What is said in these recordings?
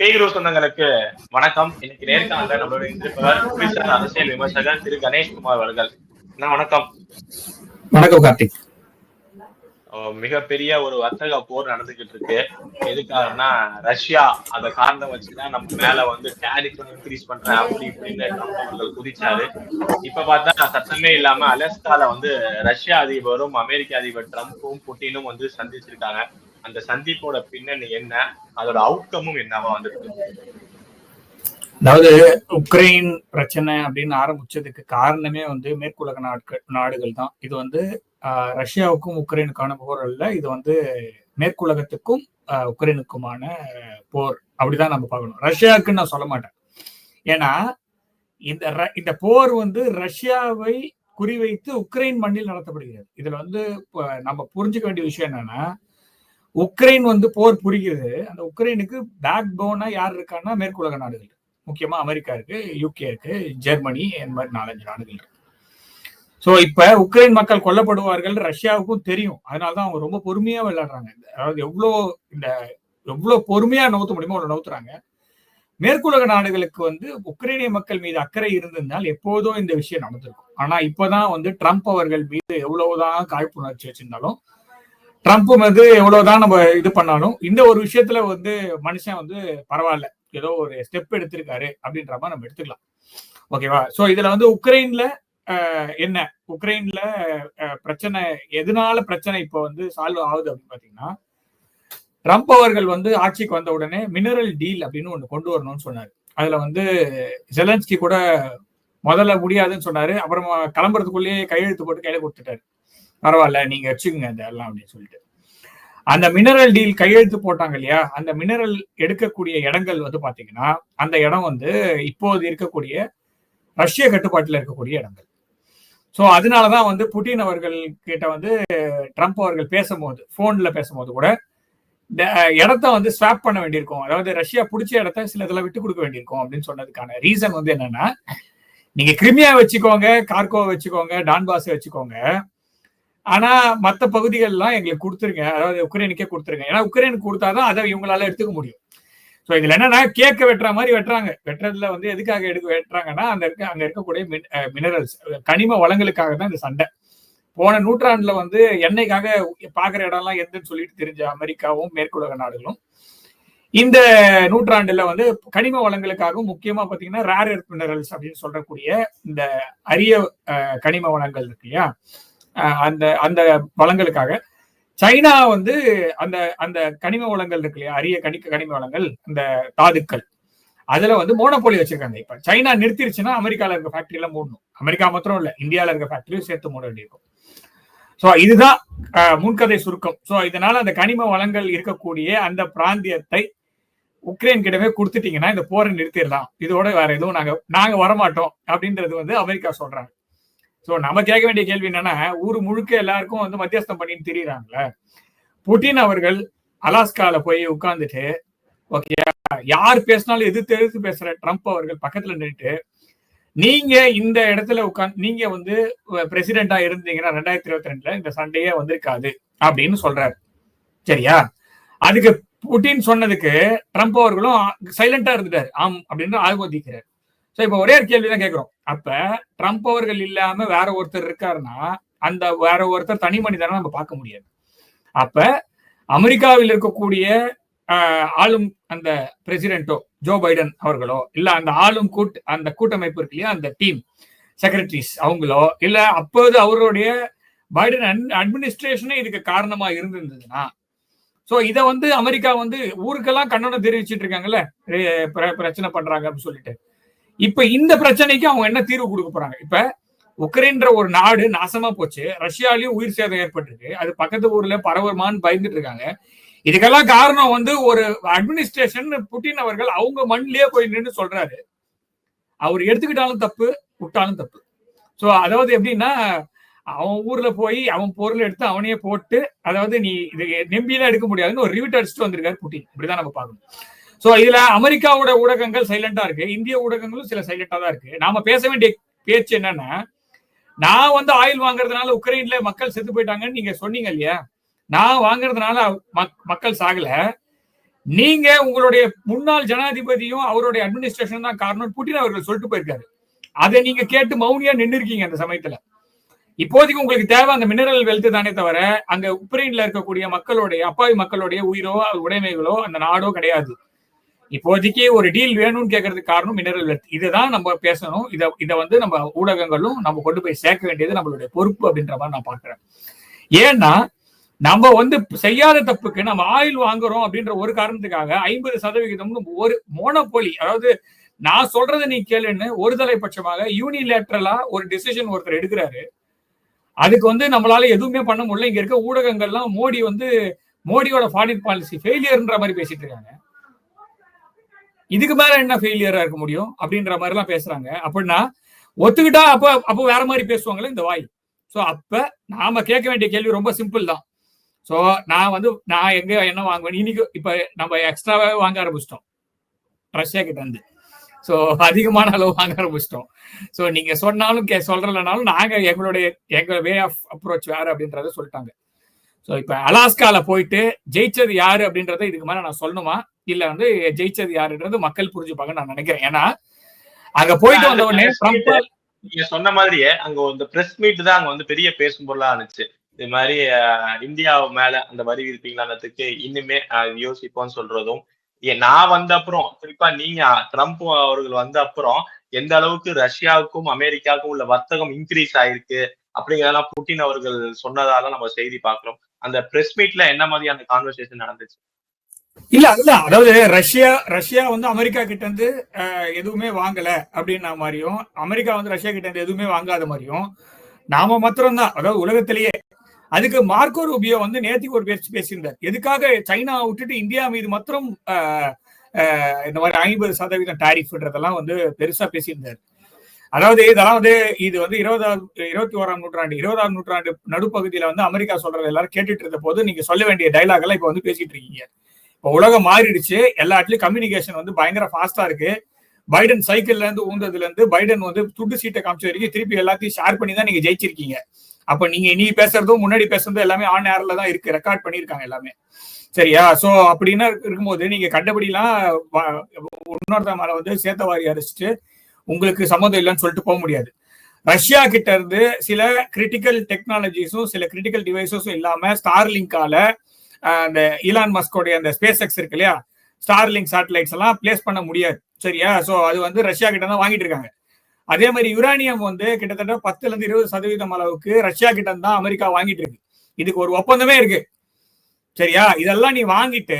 பேய்குரு சொந்தங்களுக்கு வணக்கம். இன்னைக்கு நேர்காணல நம்மளோட இருந்திருப்பவர் அரசியல் விமர்சகர் திரு கணேஷ்குமார் அவர்கள். அண்ணா வணக்கம். வணக்கம் கார்த்திக். மிகப்பெரிய ஒரு வர்த்தக போர் நடந்துகிட்டு இருக்கு. எதுக்காகனா ரஷ்யா அந்த காரணம் வச்சுதான் நம்ம மேல வந்து டேரிஃப் இன்க்ரீஸ் பண்றேன் அப்படி இப்படின்னு அவர்கள் குதிச்சாரு. இப்ப பார்த்தா சத்தமே இல்லாம அலஸ்கால வந்து ரஷ்யா அதிபரும் அமெரிக்க அதிபர் ட்ரம்ப்பும் புட்டினும் வந்து சந்திச்சிருக்காங்க. அந்த சந்திப்போட பின்னணி என்ன? அதோட அவுட்கமும் என்னவா வந்திருக்கு? அதாவது உக்ரைன் பிரச்சனை அப்படின்னு ஆரம்பிச்சதுக்கு காரணமே வந்து மேற்குலக நாட்கள் நாடுகள் தான். இது வந்து ஆஹ், ரஷ்யாவுக்கும் உக்ரைனுக்கான போர் அல்ல இது வந்து மேற்குலகத்துக்கும் ஆஹ், உக்ரைனுக்குமான போர். அப்படிதான் நம்ம பார்க்கணும். ரஷ்யாவுக்குன்னு நான் சொல்ல மாட்டேன். ஏன்னா இந்த ர- இந்த போர் வந்து ரஷ்யாவை குறிவைத்து உக்ரைன் மண்ணில் நடத்தப்படுகிறது. இதுல வந்து நம்ம புரிஞ்சுக்க வேண்டிய விஷயம் என்னன்னா உக்ரைன் வந்து போர் புரிகிறது. அந்த உக்ரைனுக்கு பேக் போனா யார் இருக்கான்னா மேற்குலக நாடுகள். முக்கியமா அமெரிக்கா இருக்கு யூகே இருக்கு ஜெர்மனி இந்த மாதிரி நாலஞ்சு நாடுகள் இருக்கு. சோ இப்ப உக்ரைன் மக்கள் கொல்லப்படுவார்கள் ரஷ்யாவுக்கும் தெரியும். அதனாலதான் அவங்க ரொம்ப பொறுமையா விளையாடுறாங்க. அதாவது எவ்வளோ இந்த எவ்வளவு பொறுமையா நவுத்த முடியுமோ அவ்வளவு நவுத்துறாங்க. மேற்குலக நாடுகளுக்கு வந்து உக்ரைனிய மக்கள் மீது அக்கறை இருந்திருந்தால் எப்போதும் இந்த விஷயம் நடந்திருக்கும். ஆனா இப்பதான் வந்து ட்ரம்ப் அவர்கள் மீது எவ்வளவுதான் காழ்ப்புணர்ச்சி வச்சிருந்தாலும் ட்ரம்ப் வந்து எவ்வளவுதான் நம்ம இது பண்ணாலும் இந்த ஒரு விஷயத்துல வந்து மனுஷன் வந்து பரவாயில்ல. ஏதோ ஒரு ஸ்டெப் எடுத்திருக்காரு அப்படின்ற மாதிரி நம்ம எடுத்துக்கலாம். ஓகேவா சோ இதுல வந்து உக்ரைன்ல என்ன? உக்ரைன்ல அஹ், பிரச்சனை எதனால பிரச்சனை இப்போ வந்து சால்வ் ஆகுது அப்படின்னு பாத்தீங்கன்னா ட்ரம்ப் அவர்கள் வந்து ஆட்சிக்கு வந்த உடனே மினரல் டீல் அப்படின்னு ஒன்று கொண்டு வரணும்னு சொன்னாரு. அதுல வந்து ஜெலன்ஸ்கி கூட முதல்ல முடியாதுன்னு சொன்னாரு. அப்புறமா கிளம்புறதுக்குள்ளேயே கையெழுத்து போட்டு கையில கொடுத்துட்டாரு. பரவாயில்ல நீங்க வச்சுக்கோங்க இந்த எல்லாம் அப்படின்னு சொல்லிட்டு. அந்த மினரல் டீல் கையெழுத்து போட்டாங்க இல்லையா? அந்த மினரல் எடுக்கக்கூடிய இடங்கள் வந்து பாத்தீங்கன்னா அந்த இடம் வந்து இப்போது இருக்கக்கூடிய ரஷ்ய கட்டுப்பாட்டில் இருக்கக்கூடிய இடங்கள். ஸோ அதனாலதான் வந்து புட்டின் அவர்கள் கிட்ட வந்து ட்ரம்ப் அவர்கள் பேசும்போது போன்ல பேசும்போது கூட இந்த இடத்த வந்து ஸ்வாப் பண்ண வேண்டியிருக்கும். அதாவது ரஷ்யா பிடிச்ச இடத்த சில இதெல்லாம் விட்டு கொடுக்க வேண்டியிருக்கும் அப்படின்னு சொன்னதுக்கான ரீசன் வந்து என்னன்னா நீங்க கிரிமியா வச்சுக்கோங்க கார்கோவை வச்சுக்கோங்க டான்பாஸை வச்சுக்கோங்க ஆனா மத்த பகுதிகள்லாம் எங்களுக்கு கொடுத்துருங்க. அதாவது உக்ரைனுக்கே கொடுத்துருங்க. ஏன்னா உக்ரைனுக்கு கொடுத்தாதான் அதை இவங்களால எடுத்துக்க முடியும். ஸோ இதுல என்னன்னா கேக்க வெட்டுற மாதிரி வெட்டுறாங்க. வெட்டுறதுல வந்து எதுக்காக எடுக்க வெட்டுறாங்கன்னா அந்த இருக்க அங்க இருக்கக்கூடிய மினரல்ஸ் கனிம வளங்களுக்காக தான் இந்த சண்டை. போன நூற்றாண்டுல வந்து எண்ணெய்க்காக பாக்குற இடம்லாம் எதுன்னு சொல்லிட்டு தெரிஞ்ச அமெரிக்காவும் மேற்குலக நாடுகளும். இந்த நூற்றாண்டுல வந்து கனிம வளங்களுக்காகவும் முக்கியமா பாத்தீங்கன்னா ரேர் எர்த் மினரல்ஸ் அப்படின்னு சொல்லக்கூடிய இந்த அரிய கனிம வளங்கள் இருக்கு இல்லையா? அந்த அந்த வளங்களுக்காக. சைனா வந்து அந்த அந்த கனிம வளங்கள் இருக்கு இல்லையா? அரிய கனி கனிம வளங்கள் அந்த தாதுக்கள். அதுல வந்து மோனோபோலி வச்சிருக்காங்க இப்ப. சைனா நிறுத்திருச்சுன்னா அமெரிக்கால இருக்க ஃபேக்டரி எல்லாம் மூடணும். அமெரிக்கா மாத்திரம் இல்ல இந்தியால இருக்க ஃபேக்டரியும் சேர்த்து மூட வேண்டியிருக்கும். சோ இதுதான் முன்கதை சுருக்கம். சோ இதனால அந்த கனிம வளங்கள் இருக்கக்கூடிய அந்த பிராந்தியத்தை உக்ரைன் கிட்டவே கொடுத்துட்டீங்கன்னா இந்த போரை நிறுத்திடலாம். இதோட வேற எதுவும் நாங்க நாங்க வரமாட்டோம் அப்படின்றது வந்து அமெரிக்கா சொல்றாங்க. சோ நம்ம கேட்க வேண்டிய கேள்வி என்னன்னா ஊர் முழுக்க எல்லாருக்கும் வந்து மத்தியஸ்தம் பண்ணின்னு திரியறாங்கல்ல? புட்டின் அவர்கள் அலாஸ்கால போய் உட்கார்ந்துட்டு ஓகே யார் பேசினாலும் எதிர்த்து எதிர்த்து பேசுற ட்ரம்ப் அவர்கள் பக்கத்துல நின்றுட்டு நீங்க இந்த இடத்துல உட்காந்து நீங்க வந்து பிரசிடென்டா இருந்தீங்கன்னா ரெண்டாயிரத்தி இருபத்தி ரெண்டுல இந்த சண்டையே வந்திருக்காது அப்படின்னு சொல்றாரு. சரியா? அதுக்கு புட்டின் சொன்னதுக்கு ட்ரம்ப் அவர்களும் சைலண்டா இருந்துட்டாரு. ஆம் அப்படின்னு ஆகோதிக்கிறார் சோ இப்ப ஒரே ஒரு கேள்விதான் கேட்கிறோம் அப்ப ட்ரம்ப் அவர்கள் இல்லாம வேற ஒருத்தர் இருக்காருன்னா அந்த வேற ஒருத்தர் தனி மனிதனா நம்ம பார்க்க முடியாது. அப்ப அமெரிக்காவில் இருக்கக்கூடிய ஆஹ், ஆளும் அந்த பிரசிடென்ட்டோ ஜோ பைடன் அவர்களோ இல்ல அந்த ஆளும் கூட் அந்த கூட்டமைப்பு இருக்கு இல்லையா அந்த டீம் செக்ரட்டரிஸ் அவங்களோ இல்ல அப்போது அவருடைய பைடன் அட்மினிஸ்ட்ரேஷனே இதுக்கு காரணமா இருந்திருந்ததுன்னா சோ இத வந்து அமெரிக்கா வந்து ஊருக்கெல்லாம் கண்டனம் தெரிவிச்சிட்டு இருக்காங்கல்ல பிர- பிரச்சனை பண்றாங்க அப்படின்னு சொல்லிட்டு. இப்ப இந்த பிரச்சனைக்கு அவங்க என்ன தீர்வு கொடுக்க போறாங்க? இப்ப உக்ரைன்ற ஒரு நாடு நாசமா போச்சு. ரஷ்யாலயும் உயிர் சேதம் ஏற்பட்டிருக்கு. அது பக்கத்து ஊர்ல பரவமான்னு பயந்துட்டு இருக்காங்க. இதுக்கெல்லாம் காரணம் வந்து ஒரு அட்மினிஸ்ட்ரேஷன் புட்டின் அவர்கள் அவங்க மண்ணிலேயே போய் நின்று சொல்றாரு. அவர் எடுத்துக்கிட்டாலும் தப்பு விட்டாலும் தப்பு. சோ அதாவது எப்படின்னா அவன் ஊர்ல போய் அவன் பொருள் எடுத்து அவனையே போட்டு அதாவது நீ இது நம்பியெல்லாம் எடுக்க முடியாதுன்னு ஒரு ரிவிட் அடிச்சுட்டு வந்திருக்காரு புட்டின். இப்படிதான் நம்ம பார்க்கணும். சோ இதுல அமெரிக்காவோட ஊடகங்கள் சைலண்டா இருக்கு. இந்திய ஊடகங்களும் சில சைலண்டா தான் இருக்கு. நாம பேச வேண்டிய பேச்சு என்னன்னா நான் வந்து ஆயில் வாங்குறதுனால உக்ரைன்ல மக்கள் செத்து போயிட்டாங்கன்னு நீங்க சொன்னீங்க இல்லையா? நான் வாங்குறதுனால மக்- மக்கள் சாகல. நீங்க உங்களுடைய முன்னாள் ஜனாதிபதியும் அவருடைய அட்மினிஸ்ட்ரேஷன் தான் காரணம். புட்டின் அவர்கள் சொல்லிட்டு போயிருக்காரு. அதை நீங்க கேட்டு மௌனியா நின்று இருக்கீங்க அந்த சமயத்துல. இப்போதைக்கு உங்களுக்கு தேவை அந்த மினரல் வெல்த் தானே தவிர அங்க உக்ரைன்ல இருக்கக்கூடிய மக்களுடைய அப்பாவி மக்களுடைய உயிரோ உடைமைகளோ அந்த நாடோ கிடையாது. இப்போதைக்கு ஒரு டீல் வேணும்னு கேட்கறதுக்கு காரணம் மினரல் வெல்த் இதுதான் நம்ம பேசணும். இதை இதை வந்து நம்ம ஊடகங்களும் நம்ம கொண்டு போய் சேர்க்க வேண்டியது நம்மளுடைய பொறுப்பு அப்படின்ற மாதிரி நான் பாக்குறேன் ஏன்னா நம்ம வந்து செய்யாத தப்புக்கு நம்ம ஆயில் வாங்குறோம் அப்படின்ற ஒரு காரணத்துக்காக ஐம்பது சதவிகிதம்னு ஒரு மோனோபோலி அதாவது நான் சொல்றதை நீ கேளுன்னு ஒரு தலைபட்சமாக யூனிலேட்ரலா ஒரு டிசிஷன் ஒருத்தர் எடுக்கிறாரு. அதுக்கு வந்து நம்மளால எதுவுமே பண்ண முடியல. இங்க இருக்க ஊடகங்கள்லாம் மோடி வந்து மோடியோட ஃபாரின் பாலிசி ஃபெயிலியர்ன்ற மாதிரி பேசிட்டு இருக்காங்க. இதுக்கு மேல என்ன ஃபெயிலியரா இருக்க முடியும் அப்படின்ற மாதிரி எல்லாம் பேசுறாங்க. அப்படின்னா ஒத்துக்கிட்டா அப்ப அப்போ வேற மாதிரி பேசுவாங்களே இந்த வாய். சோ அப்ப நாம கேட்க வேண்டிய கேள்வி ரொம்ப சிம்பிள் தான். சோ நான் வந்து நான் எங்க என்ன வாங்குவேன்? இன்னைக்கு இப்ப நம்ம எக்ஸ்ட்ராவே வாங்க ஆரம்பிச்சிட்டோம். ரஷ்யா கிட்ட இருந்து. ஸோ அதிகமான அளவு வாங்க ஆரம்பிச்சிட்டோம். ஸோ நீங்க சொன்னாலும் கே சொல்றலனாலும் நாங்க எங்களுடைய எங்க வே ஆஃப் அப்ரோச் வேற அப்படின்றத சொல்லிட்டாங்க. ஸோ இப்ப அலாஸ்கால போயிட்டு ஜெயிச்சது யாரு அப்படின்றத இதுக்கு மேல நான் சொல்லணுமா? இல்ல வந்து ஜெயிச்சது யாருன்றது மக்கள் புரிஞ்சுப்பாங்க நான் நினைக்கிறேன். ஏன்னா அங்க போயிட்டு வந்த உடனே நீங்க சொன்ன மாதிரியே அங்க இந்த பிரஸ் மீட் தான் அங்க வந்து பெரிய பேசும் பொருளா இருந்துச்சு. இது மாதிரி இந்தியா மேல அந்த வரி விதிப்பீங்களான்றதுக்கு இன்னுமே யோசிப்போம்னு சொல்றதும் நான் வந்த அப்புறம் குறிப்பா நீங்க ட்ரம்ப் அவர்கள் வந்த அப்புறம் எந்த அளவுக்கு ரஷ்யாவுக்கும் அமெரிக்காவுக்கும் உள்ள வர்த்தகம் இன்க்ரீஸ் ஆயிருக்கு அப்படிங்கிறதெல்லாம் புட்டின் அவர்கள் சொன்னதால நம்ம செய்தி பாக்குறோம் அந்த பிரஸ் மீட்ல என்ன மாதிரியான கான்வர்சேஷன் நடந்துச்சு? இல்ல இல்ல அதாவது ரஷ்யா ரஷ்யா வந்து அமெரிக்கா கிட்ட இருந்து எதுவுமே வாங்கல அப்படின்ன மாதிரியும் அமெரிக்கா வந்து ரஷ்யா கிட்ட இருந்து எதுவுமே வாங்காத மாதிரியும் நாம மாத்திரம் தான் அதாவது உலகத்திலேயே. அதுக்கு மார்க்கோ ரூபியோ வந்து நேத்திக்கு ஒரு பேச்சு பேசியிருந்தார். எதுக்காக சைனா விட்டுட்டு இந்தியா மீது மாத்திரம் இந்த மாதிரி ஐம்பது சதவீதம் டாரிஃப்ன்றதெல்லாம் வந்து பெருசா பேசியிருந்தார். அதாவது இதெல்லாம் வந்து இது வந்து இருபதாவது இருபத்தி ஓராம் நூற்றாண்டு இருபதாம் நூற்றாண்டு நடுப்பகுதியில வந்து அமெரிக்கா சொல்றது எல்லாரும் கேட்டுட்டு இருந்த போது நீங்க சொல்ல வேண்டிய டைலாக் எல்லாம் இப்ப வந்து பேசிட்டு இருக்கீங்க. இப்போ உலகம் மாறிடுச்சு. எல்லா இடத்துலயும் கம்யூனிகேஷன் வந்து பயங்கர ஃபாஸ்டா இருக்கு. பைடன் சைக்கிள்ல இருந்து ஊந்ததுல இருந்து பைடன் வந்து துட்டு சீட்டை காமிச்ச வரைக்கும் திருப்பி எல்லாத்தையும் ஷேர் பண்ணி தான் நீங்க ஜெயிச்சிருக்கீங்க. அப்ப நீங்க இனி பேசுறதும் முன்னாடி பேசுறதும் எல்லாமே ஆன் ஏர்ல தான் இருக்கு. ரெக்கார்ட் பண்ணிருக்காங்க எல்லாமே. சரியா? சோ அப்படின்னு இருக்கும்போது நீங்க கண்டபடிலாம் இன்னொருத்த மேல வந்து சேத்தவாரி அரைச்சிட்டு உங்களுக்கு சம்மந்தம் இல்லைன்னு சொல்லிட்டு போக முடியாது. ரஷ்யா கிட்ட இருந்து சில கிரிட்டிக்கல் டெக்னாலஜிஸும் சில கிரிட்டிக்கல் டிவைசஸும் இல்லாம ஸ்டார்லிங்கால அந்த இலான் மஸ்கோடைய அந்த ஸ்பேஸ் எக்ஸ் இருக்கு இல்லையா? ஸ்டார்லிங் சேட்டலைட்ஸ் எல்லாம் பிளேஸ் பண்ண முடியாது. சரியா? சோ அது வந்து ரஷ்யா கிட்ட தான் வாங்கிட்டு இருக்காங்க. அதே மாதிரி யுரானியம் வந்து கிட்டத்தட்ட பத்துல இருந்து இருபது சதவீதம் அளவுக்கு ரஷ்யா கிட்ட தான் அமெரிக்கா வாங்கிட்டு இருக்கு. இதுக்கு ஒரு ஒப்பந்தமே இருக்கு. சரியா? இதெல்லாம் நீ வாங்கிட்டு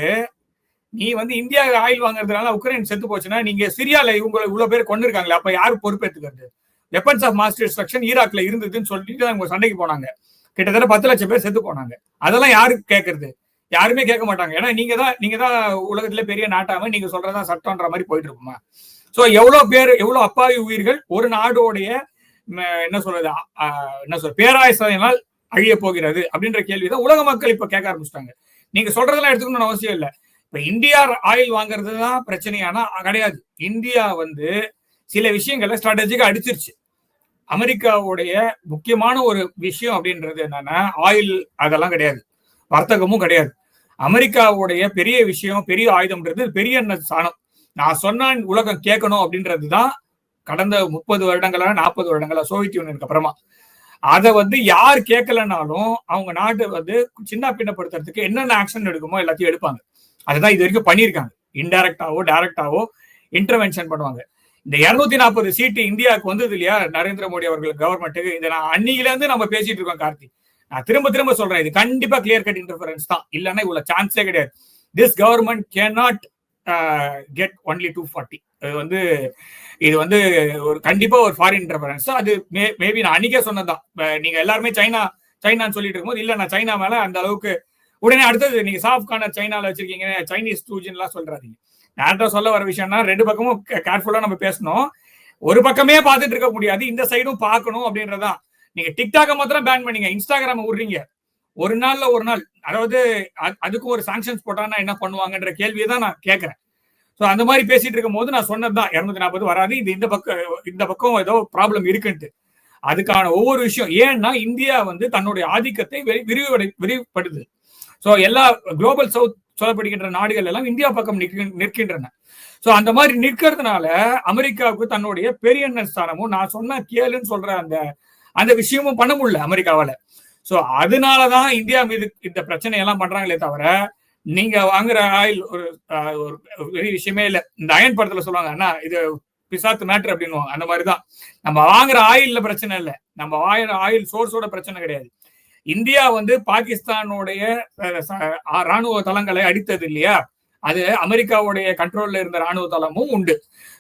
நீ வந்து இந்தியாவில் ஆயில் வாங்குறதுனால உக்ரைன் செத்து போச்சுன்னா நீங்க சிரியால இவங்க இவ்வளவு பேர் கொண்டு இருக்காங்களே அப்ப யாரு பொறுப்பேற்றுக்கிறது வெப்பன்ஸ் ஆஃப் மாஸ் டிஸ்ட்ரக்ஷன் ஈராக்ல இருந்ததுன்னு சொல்லிட்டு அவங்க சண்டைக்கு போனாங்க. கிட்டத்தட்ட பத்து லட்சம் பேர் செத்து போனாங்க. அதெல்லாம் யாரு கேட்கறது யாருமே கேட்க மாட்டாங்க. ஏன்னா நீங்க தான் நீங்க தான் உலகத்துல பெரிய நாட்டாம நீங்க சொல்றதா சட்டம்ன்ற மாதிரி போயிட்டு இருக்குமா சோ எவ்வளவு பேர் எவ்வளவு அப்பாவி உயிர்கள் ஒரு நாடோடைய என்ன சொல்றது என்ன சொல்ற பேராயசனால் அழிய போகிறது அப்படின்ற கேள்விதான் உலக மக்கள் இப்ப கேட்க ஆரம்பிச்சிட்டாங்க. நீங்க சொல்றதெல்லாம் எடுத்துக்கணும்னு அவசியம் இல்லை. இப்ப இந்தியா ஆயில் வாங்குறது தான் பிரச்சனையானா கிடையாது. இந்தியா வந்து சில விஷயங்களை ஸ்ட்ராட்டஜிக்காக அடிச்சிருச்சு. அமெரிக்காவுடைய முக்கியமான ஒரு விஷயம் அப்படின்றது என்னன்னா ஆயில் அதெல்லாம் கிடையாது. வர்த்தகமும் கிடையாது. அமெரிக்காவுடைய பெரிய விஷயம் பெரிய ஆயுதம்ன்றது பெரிய சாணம். நான் சொன்னா உலகம் கேட்கணும் அப்படின்றது தான் கடந்த முப்பது வருடங்களா நாற்பது வருடங்களா சோவியத் யூனியனுக்கு அப்புறமா. அதை வந்து யார் கேட்கலனாலும் அவங்க நாட்டை வந்து சின்ன பின்னப்படுத்துறதுக்கு என்னென்ன ஆக்ஷன் எடுக்குமோ எல்லாத்தையும் எடுப்பாங்க. அதுதான் இது வரைக்கும் பண்ணியிருக்காங்க. இன்டைரக்டாவோ டைரக்டாவோ இன்டர்வென்ஷன் பண்ணுவாங்க. இந்த இருநூத்தி நாற்பது சீட்டு இந்தியாவுக்கு வந்தது இல்லையா? நரேந்திர மோடி அவர்கள் கவர்மெண்ட்டுக்கு இதை நான் அன்னில இருந்து நம்ம பேசிட்டு இருக்கோம் கார்த்தி. நான் திரும்ப திரும்ப சொல்றேன் இது கண்டிப்பா கிளியர் கட் இன்டர்ஃபரன்ஸ் தான். இல்லைன்னா இவ்வளவு சான்ஸே கிடையாது. This government can not get only two forty இது வந்து இது வந்து ஒரு கண்டிப்பா ஒரு ஃபாரின் இன்டர்ஃபரன்ஸ் அது மே மேபி நான் அன்னைக்கே சொன்னதான் நீங்க எல்லாருமே சைனா சைனான்னு சொல்லிட்டு இருக்கும்போது இல்ல நான் சைனா மேல அந்த அளவுக்கு உடனே அடுத்தது நீங்க சாஃப் கார்னர் சைனால வச்சிருக்கீங்க சைனீஸ் டூஜின்லாம் சொல்றாதீங்க. நான் சொல்ல வர விஷயம்னா ரெண்டு பக்கமும் கேர்ஃபுல்லா நம்ம பேசணும். ஒரு பக்கமே பார்த்துட்டு இருக்க முடியாது. இந்த சைடும் பார்க்கணும் அப்படின்றதான் நீங்க டிக்டாக மாத்திரம் பேன் பண்ணீங்க இன்ஸ்டாகிராம் விடுறீங்க ஒரு நாள்ல ஒரு நாள் அதாவது அதுக்கும் ஒரு சாங்ஷன்ஸ் போட்டாங்கன்னா என்ன பண்ணுவாங்கன்ற கேள்வியை தான் நான் கேட்கறேன். ஸோ அந்த மாதிரி பேசிட்டு இருக்கும் போது நான் சொன்னதுதான் இருநூத்தி நாற்பது வராது. இது இந்த பக்கம் இந்த பக்கம் ஏதோ ப்ராப்ளம் இருக்குன்ட்டு. அதுக்கான ஒவ்வொரு விஷயம் ஏன்னா இந்தியா வந்து தன்னுடைய ஆதிக்கத்தை விரிவடை விரிவுபடுது. ஸோ எல்லா குளோபல் சவுத் சொல்லப்படுகின்ற நாடுகள் எல்லாம் இந்தியா பக்கம் நிற்கின்றன. சோ அந்த மாதிரி நிற்கிறதுனால அமெரிக்காவுக்கு தன்னுடைய பெரிய ஸ்தானமும் நான் சொன்ன கேளுன்னு சொல்ற அந்த அந்த விஷயமும் பண்ண முடியல அமெரிக்காவால. சோ அதனாலதான் இந்தியா மீது இந்த பிரச்சனை எல்லாம் பண்றாங்களே தவிர நீங்க வாங்குற ஆயில் ஒரு ஒரு பெரிய விஷயமே இல்ல. இந்த அயன் படத்துல சொல்லுவாங்க அண்ணா இது பிசாத்து மேட்ரு அப்படின்னுவாங்க. அந்த மாதிரிதான். நம்ம வாங்குற ஆயில்ல பிரச்சனை இல்ல. நம்ம வாங்குற ஆயில் சோர்ஸோட பிரச்சனை கிடையாது. இந்தியா வந்து பாகிஸ்தானுடைய ராணுவ தளங்களை அடித்தது இல்லையா? அது அமெரிக்காவுடைய கண்ட்ரோல்ல இருந்த ராணுவ தளமும் உண்டு.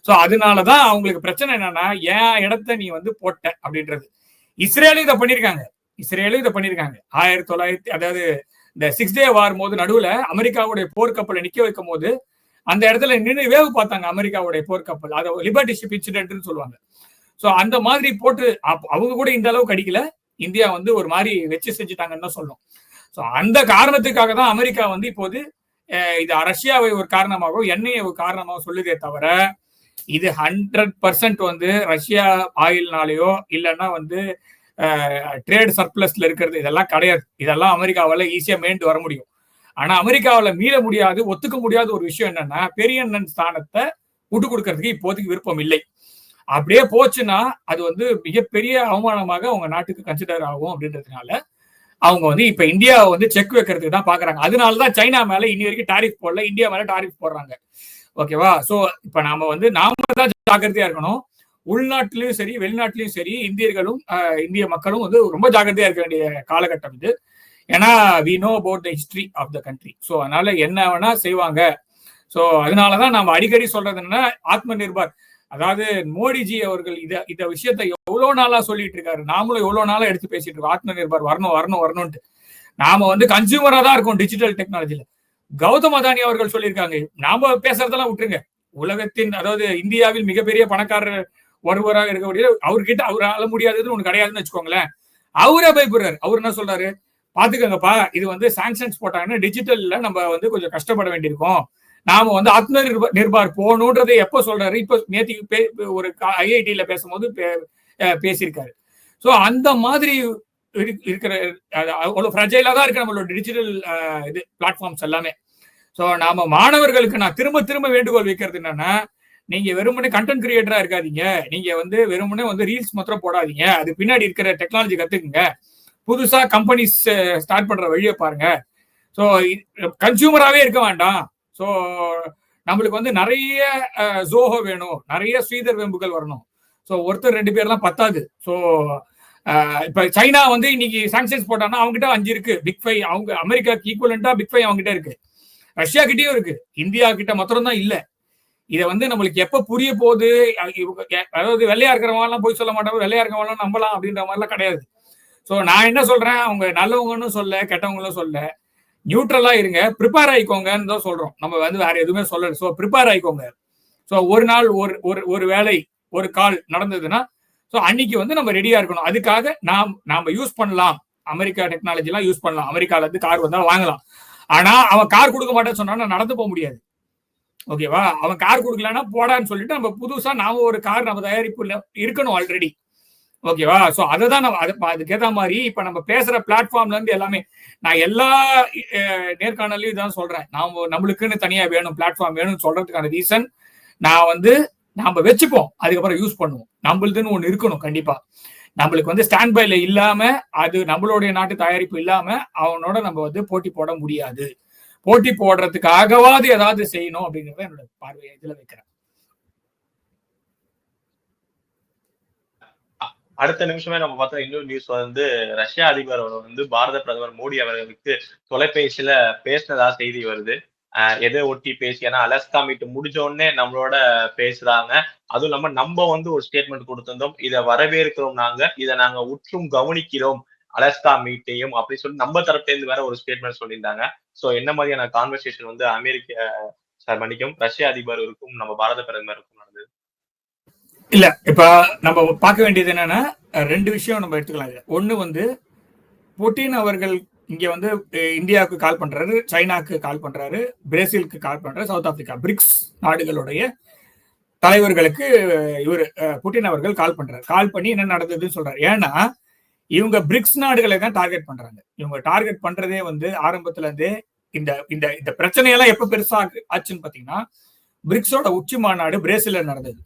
சோ அதனாலதான் அவங்களுக்கு பிரச்சனை என்னன்னா ஏன் இடத்த நீ வந்து போட்ட? அப்படின்றது. இஸ்ரேலும் இதை பண்ணிருக்காங்க. இஸ்ரேலும் இதை பண்ணிருக்காங்க. ஆயிரத்தி தொள்ளாயிரத்தி அதாவது இந்த சிக்ஸ் டே வார் போது நடுவுல அமெரிக்காவுடைய போர்க்கப்பலை நிக்க வைக்கும் போது அந்த இடத்துல நின்று வேவு பார்த்தாங்க அமெரிக்காவுடைய போர்க்கப்பல் அதை லிபர்டி ஷிப் இன்சிடென்ட்னு சொல்லுவாங்க. சோ அந்த மாதிரி போட்டு அவங்க கூட இந்த அளவுக்கு அடிக்கல. இந்தியா வந்து ஒரு மாதிரி வச்சு செஞ்சுட்டாங்கன்னு தான் சொல்லும் சோ அந்த காரணத்துக்காக தான் அமெரிக்கா வந்து இப்போது இது ரஷ்யாவை ஒரு காரணமாகவும் எண்ணெயை ஒரு காரணமாக சொல்லுதே தவிர இது ஹண்ட்ரட் பர்சன்ட் வந்து ரஷ்யா ஆயில்னாலேயோ இல்லைன்னா வந்து ட்ரேட் சர்ப்ளஸ்ல இருக்கிறது இதெல்லாம் கிடையாது. இதெல்லாம் அமெரிக்காவால ஈஸியா மேண்டு வர முடியும். ஆனா அமெரிக்காவில் மீள முடியாது ஒத்துக்க முடியாத ஒரு விஷயம் என்னன்னா பெரியண்ணன் ஸ்தானத்தை விட்டு கொடுக்கறதுக்கு இப்போதைக்கு விருப்பம் இல்லை. அப்படியே போச்சுன்னா அது வந்து மிகப்பெரிய அவமானமாக அவங்க நாட்டுக்கு கன்சிடர் ஆகும் அப்படின்றதுனால அவங்க வந்து இப்ப இந்தியாவை வந்து செக் வைக்கிறதுக்கு தான் பாக்குறாங்க. அதனாலதான் சைனா மேல இனி வரைக்கும் டாரிஃப் போடல. இந்தியா மேல டாரிஃப் போடுறாங்க. ஓகேவா சோ இப்ப நாம வந்து நாம தான் ஜாக்கிரதையா இருக்கணும். உள்நாட்டிலையும் சரி வெளிநாட்டிலையும் சரி இந்தியர்களும் ஆஹ், இந்திய மக்களும் வந்து ரொம்ப ஜாக்கிரதையா இருக்க வேண்டிய காலகட்டம் இது. ஏன்னா we know about the history of the country so அதனால என்ன வேணா செய்வாங்க. ஸோ அதனாலதான் நம்ம அடிக்கடி சொல்றது என்னன்னா ஆத்ம நிர்பார். அதாவது மோடிஜி அவர்கள் இத இந்த விஷயத்த எவ்வளவு நாளா சொல்லிட்டு இருக்காரு? நாமளும் எவ்வளவு நாளா எடுத்து பேசிட்டு இருக்கோம். ஆத்ம நிர்பர் வரணும் வரணும் வரணும்ட்டு நாம வந்து கன்சியூமரா தான் இருக்கோம் டிஜிட்டல் டெக்னாலஜில கௌதம் அதானி அவர்கள் சொல்லியிருக்காங்க. நாம பேசுறதெல்லாம் விட்டுருங்க. உலகத்தின் அதாவது இந்தியாவில் மிகப்பெரிய பணக்காரர் ஒருவராக இருக்கக்கூடிய அவர்கிட்ட அவரால முடியாததுன்னு ஒண்ணு கிடையாதுன்னு வச்சுக்கோங்களேன். அவரே பயப்படுறாரு. அவர் என்ன சொல்றாரு? பாத்துக்கோங்கப்பா இது வந்து சாங்ஷன்ஸ் போட்டாங்கன்னா டிஜிட்டல்ல நம்ம வந்து கொஞ்சம் கஷ்டப்பட வேண்டியிருக்கோம். நாம வந்து ஆத்ம நிர்பா நிர்பார் போகணுன்றதை எப்ப சொல்றாரு? இப்ப நேத்திக்கு பே- ஒரு ஐஐடியில பேசும்போது பே- பேசியிருக்காரு. ஸோ அந்த மாதிரி இருக்கிற அவ்வளோ அவ்வளவு ஃப்ரஜைலா தான் இருக்கு நம்மளோட டிஜிட்டல் இது பிளாட்ஃபார்ம்ஸ் எல்லாமே. ஸோ நாம மாணவர்களுக்கு நான் திரும்ப திரும்ப வேண்டுகோள் வைக்கிறது என்னன்னா நீங்க வெறுமனே கண்டென்ட் கிரியேட்டரா இருக்காதீங்க. நீங்க வந்து வெறுமனே வந்து ரீல்ஸ் மாத்திரம் போடாதீங்க. அது பின்னாடி இருக்கிற டெக்னாலஜி கத்துக்குங்க. புதுசா கம்பெனிஸ் ஸ்டார்ட் பண்ற வழியை பாருங்க. ஸோ கன்சியூமராகவே இருக்க வேண்டாம். ஸோ நம்மளுக்கு வந்து நிறைய ஜோஹோ வேணும். நிறைய ஸ்ரீதர் வெம்புகள் வரணும். ஸோ ஒருத்தர் ரெண்டு பேர்லாம் பத்தாது. ஸோ இப்ப சைனா வந்து இன்னைக்கு சாங்ஷன்ஸ் போட்டாங்கன்னா அவங்ககிட்ட அஞ்சு இருக்கு. பிக் ஃபைவ் அவங்க அமெரிக்காக்கு ஈக்குவலண்டா பிக் ஃபைவ் அவங்ககிட்ட இருக்கு. ரஷ்யா கிட்டயும் இருக்கு. இந்தியா கிட்ட மாத்திரம் தான் இல்லை. இதை வந்து நம்மளுக்கு எப்ப புரிய போகுது? அதாவது வெள்ளையா இருக்கிறவங்கலாம் போய் சொல்ல மாட்டாங்க. வெள்ளையா இருக்கிறவங்களாம் நம்பலாம் அப்படின்ற மாதிரிலாம் கிடையாது. ஸோ நான் என்ன சொல்றேன்? அவங்க நல்லவங்கன்னு சொல்ல கெட்டவங்களும் சொல்ல நியூட்ரலா இருங்க ப்ரிப்பேர் ஆயிக்கோங்கன்னு தான் சொல்றோம். நம்ம வந்து வேற எதுவுமே சொல்லல. So prepare ஆயிக்கோங்க. ஸோ ஒரு நாள் ஒரு ஒரு ஒரு வேலை ஒரு கால் நடந்ததுன்னா ஸோ அன்னைக்கு வந்து நம்ம ரெடியா இருக்கணும். அதுக்காக நாம் நாம யூஸ் பண்ணலாம். அமெரிக்கா டெக்னாலஜி எல்லாம் யூஸ் பண்ணலாம். அமெரிக்கால இருந்து கார் வந்தா வாங்கலாம். ஆனா அவன் கார் கொடுக்க மாட்டேன்னு சொன்னா நடந்து போக முடியாது. ஓகேவா அவன் கார் கொடுக்கலன்னா போடான்னு சொல்லிட்டு நம்ம புதுசா நாம ஒரு கார் நம்ம தயாரிப்பு இருக்கணும் ஆல்ரெடி ஓகேவா? ஸோ அதை தான் நம்ம அது அதுக்கேற்ற மாதிரி இப்போ நம்ம பேசுகிற பிளாட்ஃபார்ம்ல இருந்து எல்லாமே நான் எல்லா நேர்காணலையும் இதான் சொல்றேன். நாம் நம்மளுக்குன்னு தனியாக வேணும் பிளாட்ஃபார்ம் வேணும்னு சொல்றதுக்கான ரீசன் நான் வந்து நாம் வச்சுப்போம். அதுக்கப்புறம் யூஸ் பண்ணுவோம். நம்மளுதுன்னு ஒன்று இருக்கணும் கண்டிப்பாக நம்மளுக்கு வந்து ஸ்டாண்ட் பைல இல்லாம அது நம்மளுடைய நாட்டு தயாரிப்பு இல்லாம அவனோட நம்ம வந்து போட்டி போட முடியாது. போட்டி போடுறதுக்காகவாது ஏதாவது செய்யணும் அப்படிங்கிறத என்னோட பார்வையை இதில் வைக்கிறேன். அடுத்த நிமிஷமே நம்ம பார்த்தோம் இன்னொரு நியூஸ் வந்து ரஷ்யா அதிபர் வந்து பாரத பிரதமர் மோடி அவர்களுக்கு தொலைபேசியில பேசினதா செய்தி வருது. ஆஹ் எதை ஒட்டி பேசி ஏன்னா அலஸ்கா மீட் முடிஞ்ச உடனே நம்மளோட பேசுறாங்க. அதுவும் இல்லாம நம்ம வந்து ஒரு ஸ்டேட்மெண்ட் கொடுத்திருந்தோம். இதை வரவேற்கிறோம் நாங்க. இதை நாங்க உற்றும் கவனிக்கிறோம். அலஸ்கா மீட்டையும் அப்படின்னு சொல்லி நம்ம தரப்புல இருந்து வேற ஒரு ஸ்டேட்மெண்ட் சொல்லியிருந்தாங்க. சோ என்ன மாதிரியான கான்வர்சேஷன் வந்து அமெரிக்க சார் மன்னிக்கும் ரஷ்ய அதிபருக்கும் நம்ம பாரத பிரதமருக்கும் இல்ல இப்ப நம்ம பார்க்க வேண்டியது என்னன்னா ரெண்டு விஷயம் நம்ம எடுத்துக்கலாம் இதுல. ஒண்ணு வந்து புட்டின் அவர்கள் இங்க வந்து இந்தியாவுக்கு கால் பண்றாரு சைனாக்கு கால் பண்றாரு பிரேசிலுக்கு கால் பண்றாரு சவுத் ஆப்பிரிக்கா பிரிக்ஸ் நாடுகளுடைய தலைவர்களுக்கு இவர் புட்டின் அவர்கள் கால் பண்றாரு. கால் பண்ணி என்ன நடந்ததுன்னு சொல்றாரு. ஏன்னா இவங்க பிரிக்ஸ் நாடுகளை தான் டார்கெட் பண்றாங்க. இவங்க டார்கெட் பண்றதே வந்து ஆரம்பத்துல இருந்தே இந்த இந்த இந்த பிரச்சனையெல்லாம் எப்ப பெருசா ஆச்சுன்னு பாத்தீங்கன்னா பிரிக்ஸோட உச்சி மாநாடு பிரேசில்ல நடந்தது.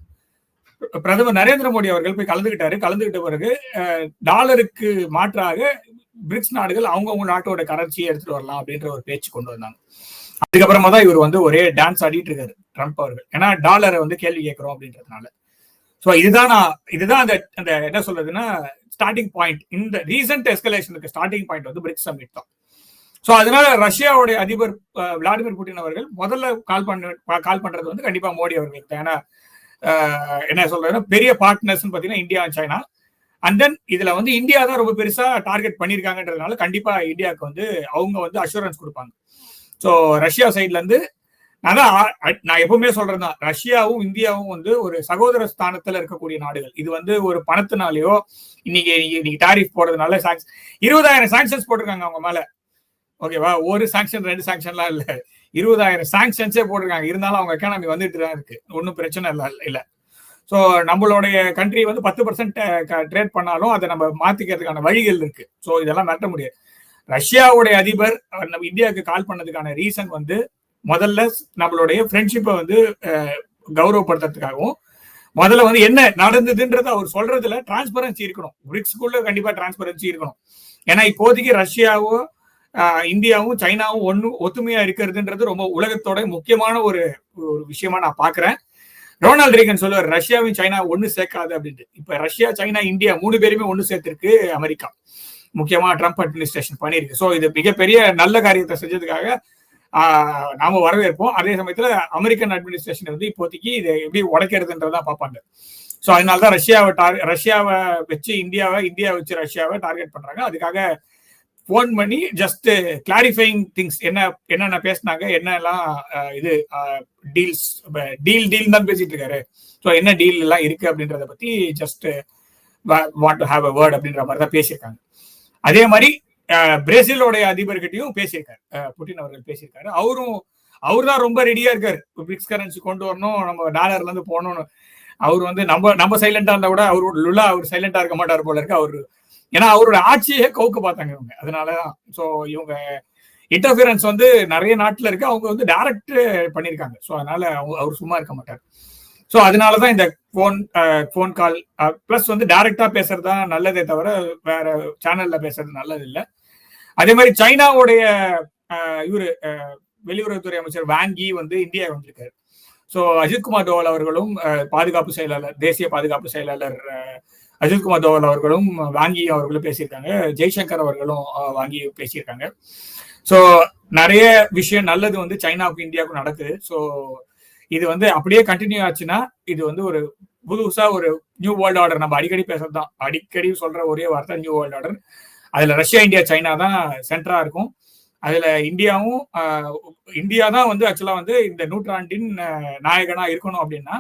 பிரதமர் நரேந்திர மோடி அவர்கள் போய் கலந்துகிட்டாரு. கலந்துகிட்ட பிறகு டாலருக்கு மாற்றாக பிரிக்ஸ் நாடுகள் அவங்கவுங்க நாட்டோட கரன்சியை எடுத்துட்டு வரலாம் அப்படின்ற ஒரு பேச்சு கொண்டு வந்தாங்க. அதுக்கப்புறமா தான் இவர் வந்து ஒரே டான்ஸ் ஆடிட்டு இருக்காரு ட்ரம்ப் அவர்கள். ஏன்னா டாலரை வந்து கேள்வி கேட்கிறோம் அப்படின்றதுனால. ஸோ இதுதான் நான் இதுதான் அந்த அந்த என்ன சொல்றதுன்னா ஸ்டார்டிங் பாயிண்ட் இந்த ரீசெண்ட் எஸ்கலேஷனுக்கு ஸ்டார்டிங் பாயிண்ட் வந்து பிரிக்ஸ் சமிட் தான். ஸோ அதனால ரஷ்யாவுடைய அதிபர் விளாடிமிர் புட்டின் அவர்கள் முதல்ல கால் பண்ண கால் பண்றது வந்து கண்டிப்பா மோடி அவர்களுக்கு ஏன்னா என்ன சொல்றதுன்னா பெரிய பார்ட்னர்ஸ் பாத்தீங்கன்னா இந்தியா சைனா. அண்ட் தென் இதுல வந்து இந்தியா தான் ரொம்ப பெருசா டார்கெட் பண்ணிருக்காங்கன்றதுனால கண்டிப்பா இந்தியாவுக்கு வந்து அவங்க வந்து அஷூரன்ஸ் கொடுப்பாங்க. ஸோ ரஷ்யா சைட்ல இருந்து நான் நான் எப்பவுமே சொல்றேன் தான் ரஷ்யாவும் இந்தியாவும் வந்து ஒரு சகோதர ஸ்தானத்துல இருக்கக்கூடிய நாடுகள். இது வந்து ஒரு பணத்தினாலேயோ இன்னைக்கு இன்னைக்கு டாரிஃப் போடுறதுனால இருபதாயிரம் சாங்ஷன்ஸ் போட்டிருக்காங்க அவங்க மேல. ஓகேவா ஒரு சாங்ஷன் ரெண்டு சாங்ஷன்லாம் இல்ல. இருபதாயிரம் சாங்ஷன்ஸே போட்டிருக்காங்க. இருந்தாலும் அவங்க எக்கானமி வந்துட்டு தான் இருக்கு. ஒன்றும் பிரச்சனை இல்லை இல்லை. ஸோ நம்மளுடைய கண்ட்ரி வந்து பத்து பர்சன்ட் ட்ரேட் பண்ணாலும் அதை நம்ம மாத்திக்கிறதுக்கான வழிகள் இருக்கு. ஸோ இதெல்லாம் மாற்ற முடியாது. ரஷ்யாவுடைய அதிபர் நம்ம இந்தியாவுக்கு கால் பண்ணதுக்கான ரீசன் வந்து முதல்ல நம்மளுடைய ஃப்ரெண்ட்ஷிப்பை வந்து கௌரவப்படுத்துறதுக்காகவும் முதல்ல வந்து என்ன நடந்ததுன்றது அவர் சொல்றதுல டிரான்ஸ்பரன்சி இருக்கணும். பிரிக்ஸ்குள்ள கண்டிப்பா டிரான்ஸ்பரன்சி இருக்கணும். ஏன்னா இப்போதைக்கு ரஷ்யாவோ இந்தியாவும் சைனாவும் ஒன்று ஒத்துமையா இருக்கிறதுன்றது ரொம்ப உலகத்தோட முக்கியமான ஒரு ஒரு விஷயமா நான் பாக்குறேன் ரொனால்ட் ரீகன் சொல்லுவார் ரஷ்யாவும் சைனா ஒன்று சேர்க்காது அப்படின்ட்டு. இப்ப ரஷ்யா சைனா இந்தியா மூணு பேருமே ஒன்று சேர்த்திருக்கு அமெரிக்கா. முக்கியமா ட்ரம்ப் அட்மினிஸ்ட்ரேஷன் பண்ணியிருக்கு. ஸோ இது மிகப்பெரிய நல்ல காரியத்தை செஞ்சதுக்காக நாம வரவேற்போம். அதே சமயத்துல அமெரிக்கன் அட்மினிஸ்ட்ரேஷன் வந்து இப்போதைக்கு இதை எப்படி உடைக்கிறதுன்றதான் பார்ப்பாங்க. ஸோ அதனாலதான் ரஷ்யாவை டார் ரஷ்யாவை வச்சு இந்தியாவை இந்தியா வச்சு ரஷ்யாவை டார்கெட் பண்றாங்க. அதுக்காக ஃபோன் பண்ணி ஜஸ்ட் கிளாரிஃபைங் திங்ஸ் என்ன என்னென்ன பேசினாங்க என்னெல்லாம் இது டீல்ஸ் டீல் டீல் தான் பேசிட்டு இருக்காரு ஸோ என்ன டீல் எல்லாம் இருக்கு அப்படின்றத பத்தி just what to have a word அப்படின்ற மாதிரி தான் பேசியிருக்காங்க. அதே மாதிரி பிரேசிலோடைய அதிபர்கிட்டையும் பேசியிருக்காரு. புட்டின் அவர்கள் பேசியிருக்காரு. அவரும் அவர் தான் ரொம்ப ரெடியா இருக்காரு. பிரிக்ஸ் கரன்சி கொண்டு வரணும் நம்ம டாலர்ல இருந்து போகணும்னு. அவர் வந்து நம்ம நம்ம சைலண்டா இருந்தா கூட அவர் உள்ள அவர் சைலண்டா இருக்க மாட்டார் போல இருக்கு. அவர் ஏன்னா அவரோட ஆட்சியே கவுக்க பார்த்தாங்க இவங்க. அதனாலதான் ஸோ இவங்க இன்டர்ஃபியரன்ஸ் வந்து நிறைய நாட்டுல இருக்கு. அவங்க வந்து டைரக்ட் பண்ணிருக்காங்க ஸோ அதனால அவர் சும்மா இருக்க மாட்டார். ஸோ அதனாலதான் இந்த ஃபோன் ஃபோன் கால் பிளஸ் வந்து டைரக்டா பேசுறது தான் நல்லதே தவிர வேற சேனல்ல பேசுறது நல்லது இல்லை அதே மாதிரி சைனாவுடைய இவரு வெளியுறவுத்துறை அமைச்சர் வாங்கி வந்து இந்தியா வந்திருக்காரு. ஸோ அஜித்குமார் டோவல் அவர்களும் பாதுகாப்பு செயலாளர் தேசிய பாதுகாப்பு செயலாளர் அஜித்குமார் தோவல் அவர்களும் வாங்கி அவர்களும் பேசியிருக்காங்க. ஜெய்சங்கர் அவர்களும் வாங்கி பேசியிருக்காங்க. ஸோ நிறைய விஷயம் நல்லது வந்து சைனாவுக்கும் இந்தியாவுக்கும் நடக்குது. ஸோ இது வந்து அப்படியே கண்டினியூ ஆச்சுன்னா இது வந்து ஒரு புதுசா ஒரு நியூ வேர்ல்டு ஆர்டர் நம்ம அடிக்கடி பேசுறது தான் அடிக்கடி சொல்ற ஒரே வார்த்தை நியூ வேர்ல்ட் ஆர்டர் அதுல ரஷ்யா இந்தியா சைனா தான் சென்டரா இருக்கும். அதுல இந்தியாவும் இந்தியா தான் வந்து ஆக்சுவலா வந்து இந்த நூற்றாண்டின் நாயகனா இருக்கணும் அப்படின்னா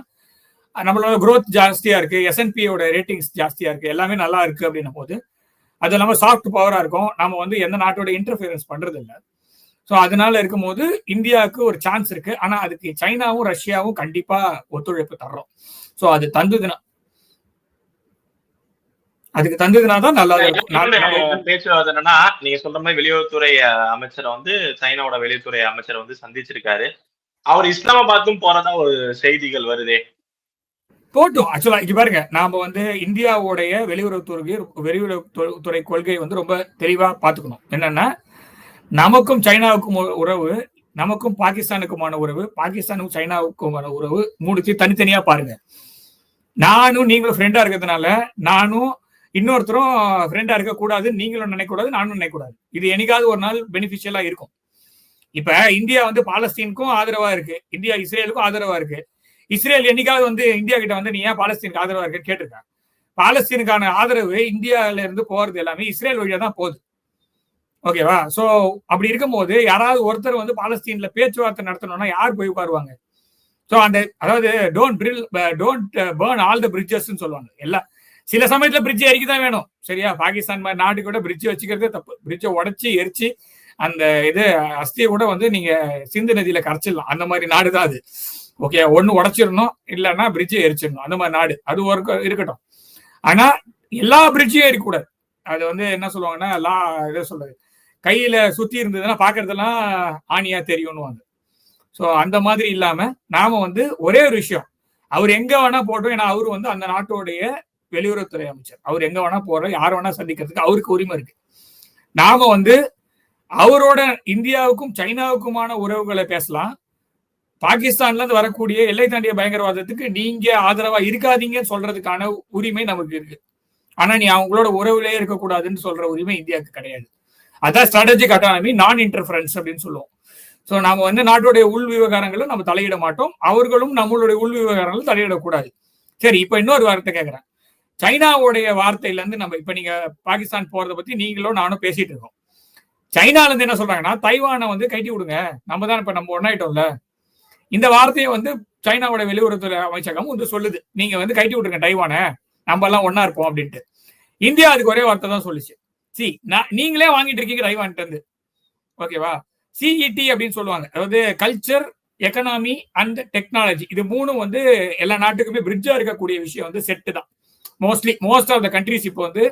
நம்மளோட குரோத் ஜாஸ்தியா இருக்கு எஸ்என்பியோட ரேட்டிங்ஸ் ஜாஸ்தியா இருக்கு எல்லாமே நல்லா இருக்கு அப்படின்னும் போது அது இல்லாமல் சாஃப்ட் பவரா இருக்கும். நம்ம வந்து எந்த நாட்டோட இன்டர்ஃபியரன்ஸ் பண்றது இல்லை. ஸோ அதனால இருக்கும்போது இந்தியாவுக்கு ஒரு சான்ஸ் இருக்கு. ஆனா அதுக்கு சைனாவும் ரஷ்யாவும் கண்டிப்பா ஒத்துழைப்பு தர்றோம். ஸோ அது தந்ததுன்னா அதுக்கு தந்ததுனா தான் நல்லா பேச்சுவார்த்தை என்னன்னா நீங்க சொல்ற மாதிரி வெளியுறவுத்துறை அமைச்சரை வந்து சைனாவோட வெளியுறவுத்துறை அமைச்சரை வந்து சந்திச்சிருக்காரு. அவர் இஸ்லாமாபாத்தும் போறதா ஒரு செய்திகள் வருதே. போட்டும். ஆக்சுவலா இங்க பாருங்க. நாம வந்து இந்தியாவுடைய வெளியுறவுத்துறை வெளியுறவுத்துறை கொள்கை வந்து ரொம்ப தெளிவா பாத்துக்கணும் என்னன்னா நமக்கும் சைனாவுக்கும் உறவு நமக்கும் பாகிஸ்தானுக்குமான உறவு பாகிஸ்தானுக்கும் சைனாவுக்குமான உறவு மூணுத்தையும் தனித்தனியா பாருங்க. நானும் நீங்களும் ஃப்ரெண்டா இருக்கிறதுனால நானும் இன்னொருத்தரும் ஃப்ரெண்டா இருக்க கூடாது நீங்களும் நினைக்கூடாது நானும் நினைக்கூடாது இது என்னைக்காவது ஒரு நாள் பெனிஃபிஷியலா இருக்கும். இப்ப இந்தியா வந்து பாலஸ்தீனுக்கும் ஆதரவா இருக்கு. இந்தியா இஸ்ரேலுக்கும் ஆதரவா இருக்கு. இஸ்ரேல் என்னைக்காவது வந்து இந்தியா கிட்ட வந்து நீ ஏன் பாலஸ்தீனுக்கு ஆதரவா இருக்குன்னு கேட்டிருக்காங்க. பாலஸ்தீனுக்கான ஆதரவு இந்தியால இருந்து போறது எல்லாமே இஸ்ரேல் வழியா தான் போகுது. ஓகேவா சோ அப்படி இருக்கும்போது யாராவது ஒருத்தர் வந்து பாலஸ்தீன்ல பேச்சுவார்த்தை நடத்தணும்னா யார் போய் உட்காருவாங்க? சோ அந்த அதாவது don't drill don't burn all the பிரிட்ஜஸ்ன்னு சொல்லுவாங்க. எல்லா சில சமயத்துல பிரிட்ஜ் எரிக்க தான் வேணும். சரியா? பாகிஸ்தான் மாதிரி நாட்டுக்கு கூட பிரிட்ஜ் வச்சுக்கிறதே தப்பு. பிரிட்ஜை உடச்சி எரிச்சு அந்த இது அஸ்தியை கூட வந்து நீங்க சிந்து நதியில கரைச்சிடலாம். அந்த மாதிரி நாடு தான் அது. ஓகே ஒன்னு உடைச்சிடணும் இல்லைன்னா பிரிட்ஜை எரிச்சிடணும். அந்த மாதிரி நாடு. அது ஒரு இருக்கட்டும். ஆனா எல்லா பிரிட்ஜையும் எரிக்கூடாது அது வந்து என்ன சொல்லுவாங்கன்னா லா இதை சொல்றது. கையில சுத்தி இருந்ததுன்னா பாக்குறதெல்லாம் ஆணியா தெரியும்னு ஸோ அந்த மாதிரி இல்லாம நாம வந்து ஒரே ஒரு விஷயம். அவர் எங்க வேணா போட்டோம் ஏன்னா அவர் வந்து அந்த நாட்டோடைய வெளியுறவுத்துறை அமைச்சர். அவர் எங்க வேணா போற யார் வேணா சந்திக்கிறதுக்கு அவருக்கு உரிமை இருக்கு. நாம வந்து அவரோட இந்தியாவுக்கும் சைனாவுக்குமான உறவுகளை பேசலாம். பாகிஸ்தான்ல இருந்து வரக்கூடிய எல்லை தாண்டிய பயங்கரவாதத்துக்கு நீங்க ஆதரவா இருக்காதீங்கன்னு சொல்றதுக்கான உரிமை நமக்கு இருக்கு. ஆனா நீ அவங்களோட உறவுலேயே இருக்கக்கூடாதுன்னு சொல்ற உரிமை இந்தியாவுக்கு கிடையாது. அதான் ஸ்ட்ராட்டஜிக் அட்டானமி நான் இன்டர்ஃபரன்ஸ் அப்படின்னு சொல்லுவோம். ஸோ நாம வந்து நாட்டுடைய உள் விவகாரங்களும் நம்ம தலையிட மாட்டோம். அவர்களும் நம்மளுடைய உள் விவகாரங்களும் தலையிடக்கூடாது. சரி இப்ப இன்னொரு வார்த்தை கேட்குறேன் சைனாவுடைய வார்த்தையில இருந்து நம்ம இப்ப நீங்க பாகிஸ்தான் போறதை பத்தி நீங்களும் நானும் பேசிட்டு இருக்கோம். சைனால இருந்து என்ன சொல்றாங்கன்னா தைவானை வந்து கட்டி விடுங்க. நம்ம தான் இப்ப நம்ம ஒன்னாயிட்டோம்ல இந்த வார்த்தையை வந்து சைனாவோட வெளியுறவுத்துறை அமைச்சகம் வந்து சொல்லுது. நீங்க வந்து கைட்டி விட்டுருங்க டைவானை. நம்ம எல்லாம் ஒன்னா இருப்போம் அப்படின்ட்டு. இந்தியா அதுக்கு ஒரே வார்த்தை தான் சொல்லுச்சு. சி நான் நீங்களே வாங்கிட்டு இருக்கீங்க டைவான்ட்டு இருந்து. ஓகேவா? சிஇடி அப்படின்னு சொல்லுவாங்க. அதாவது கல்ச்சர் எக்கனாமி அண்ட் டெக்னாலஜி இது மூணும் வந்து எல்லா நாட்டுக்குமே பிரிட்ஜா இருக்கக்கூடிய விஷயம் வந்து செட்டு தான். Mostly most of the countries இப்போ வந்து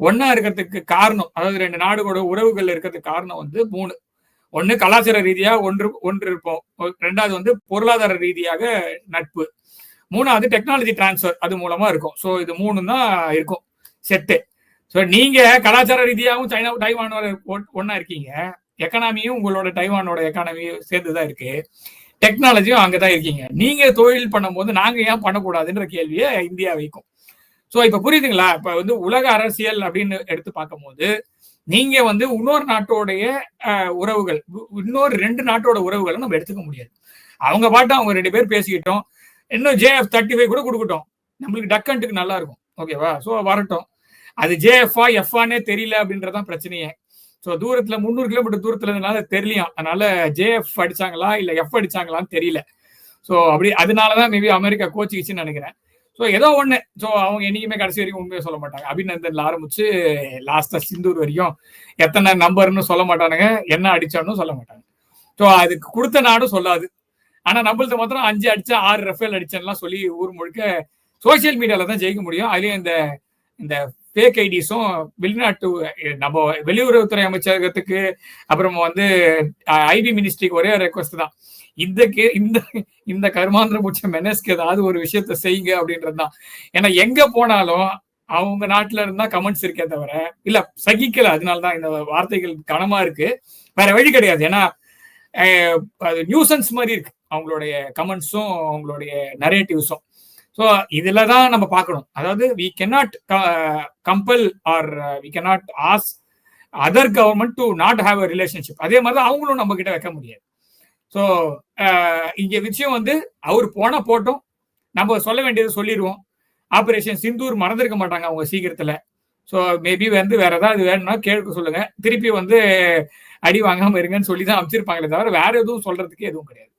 ஒன்னா இருக்கிறதுக்கு காரணம் அதாவது ரெண்டு நாடுகளோட உறவுகள் இருக்கிறதுக்கு காரணம் வந்து மூணு. ஒன்று கலாச்சார ரீதியாக ஒன்று ஒன்று இருப்போம். ரெண்டாவது வந்து பொருளாதார ரீதியாக நட்பு. மூணாவது டெக்னாலஜி டிரான்ஸ்ஃபர் அது மூலமா இருக்கும். ஸோ இது மூணு தான் இருக்கும். செட்டு ஸோ நீங்க கலாச்சார ரீதியாகவும் சைனா டைவானோட ஒன்னா இருக்கீங்க. எக்கனாமியும் உங்களோட டைவானோட எக்கானமியும் சேர்ந்து தான் இருக்கு. டெக்னாலஜியும் அங்கே தான் இருக்கீங்க. நீங்க தொழில் பண்ணும்போது நாங்க ஏன் பண்ணக்கூடாதுன்ற கேள்வியை இந்தியா வைக்கும். ஸோ இப்போ புரியுதுங்களா? இப்போ வந்து உலக அரசியல் அப்படின்னு எடுத்து பார்க்கும்போது நீங்க வந்து இன்னொரு நாட்டோடைய உறவுகள் இன்னொரு ரெண்டு நாட்டோட உறவுகளை நம்ம எடுத்துக்க முடியாது. அவங்க பாட்டு அவங்க ரெண்டு பேர் பேசிக்கிட்டோம். இன்னும் ஜேஎஃப் தேர்ட்டி ஃபைவ் கூட கொடுக்கட்டும். நம்மளுக்கு டக்கண்ட்டுக்கு நல்லா இருக்கும். ஓகேவா ஸோ வரட்டும். அது ஜேஎஃப்ஆ எஃப்ஆனே தெரியல அப்படின்றதான் பிரச்சனையே. ஸோ தூரத்துல முந்நூறு கிலோமீட்டர் தூரத்துல இருந்தனால தெரியலையும். அதனால ஜேஎஃப் அடிச்சாங்களா இல்லை எஃப் அடிச்சாங்களான்னு தெரியல. ஸோ அப்படி அதனாலதான் மேபி அமெரிக்கா கோச்சிக்கிச்சுன்னு நினைக்கிறேன். ஸோ ஏதோ ஒண்ணு. ஸோ அவங்க என்னைக்குமே கடைசி வரைக்கும் உண்மையை சொல்ல மாட்டாங்க. அபிநந்தன்ல ஆரம்பிச்சு லாஸ்ட்டாக சிந்தூர் வரைக்கும் எத்தனை நம்பர்னு சொல்ல மாட்டானுங்க. என்ன அடிச்சான்னு சொல்ல மாட்டாங்க ஸோ அதுக்கு கொடுத்த நாடும் சொல்லாது. ஆனா நம்மள்ட்ட மாத்திரம் அஞ்சு அடிச்சா ஆறு ரஃபேல் அடிச்சேன்லாம் சொல்லி ஊர் முழுக்க சோசியல் மீடியாவில் தான் ஜெயிக்க முடியும். அதுலேயும் இந்த இந்த ஃபேக் ஐடிஸும் வெளிநாட்டு நம்ம வெளியுறவுத்துறை அமைச்சகத்துக்கு அப்புறம் வந்து ஐபி மினிஸ்ட்ரிக்கு ஒரே ரெக்வஸ்ட் தான். இந்த கே இந்த இந்த கர்மாந்திர பூச்ச மெனஸ்க்கு ஏதாவது ஒரு விஷயத்த செய்யுங்க அப்படின்றது தான். ஏன்னா எங்க போனாலும் அவங்க நாட்டுல இருந்தா கமெண்ட்ஸ் இருக்கே தவிர இல்ல சகிக்கல. அதனாலதான் இந்த வார்த்தைகள் கனமா இருக்கு. வேற வழி கிடையாது. ஏன்னா அது நியூசன்ஸ் மாதிரி இருக்கு. அவங்களுடைய கமெண்ட்ஸும் அவங்களுடைய நரேட்டிவ்ஸும் ஸோ இதுல தான் நம்ம பார்க்கணும். அதாவது we cannot compel or we cannot ask other government to not have a relationship அதே மாதிரி தான் அவங்களும் நம்ம கிட்ட வைக்க முடியாது. ஸோ uh, இங்கே விஷயம் வந்து அவர் போனால் போட்டோம் நம்ம சொல்ல வேண்டியதை சொல்லிடுவோம் ஆப்ரேஷன் சிந்தூர் மறந்துருக்க மாட்டாங்க அவங்க சீக்கிரத்தில். ஸோ மேபி வந்து வேற ஏதாவது வேணும்னா கேட்க சொல்லுங்க. திருப்பி வந்து அடி வாங்காமல் இருங்கன்னு சொல்லி தான் அமைச்சிருப்பாங்களே தவிர வேற எதுவும் சொல்றதுக்கு எதுவும் கிடையாது.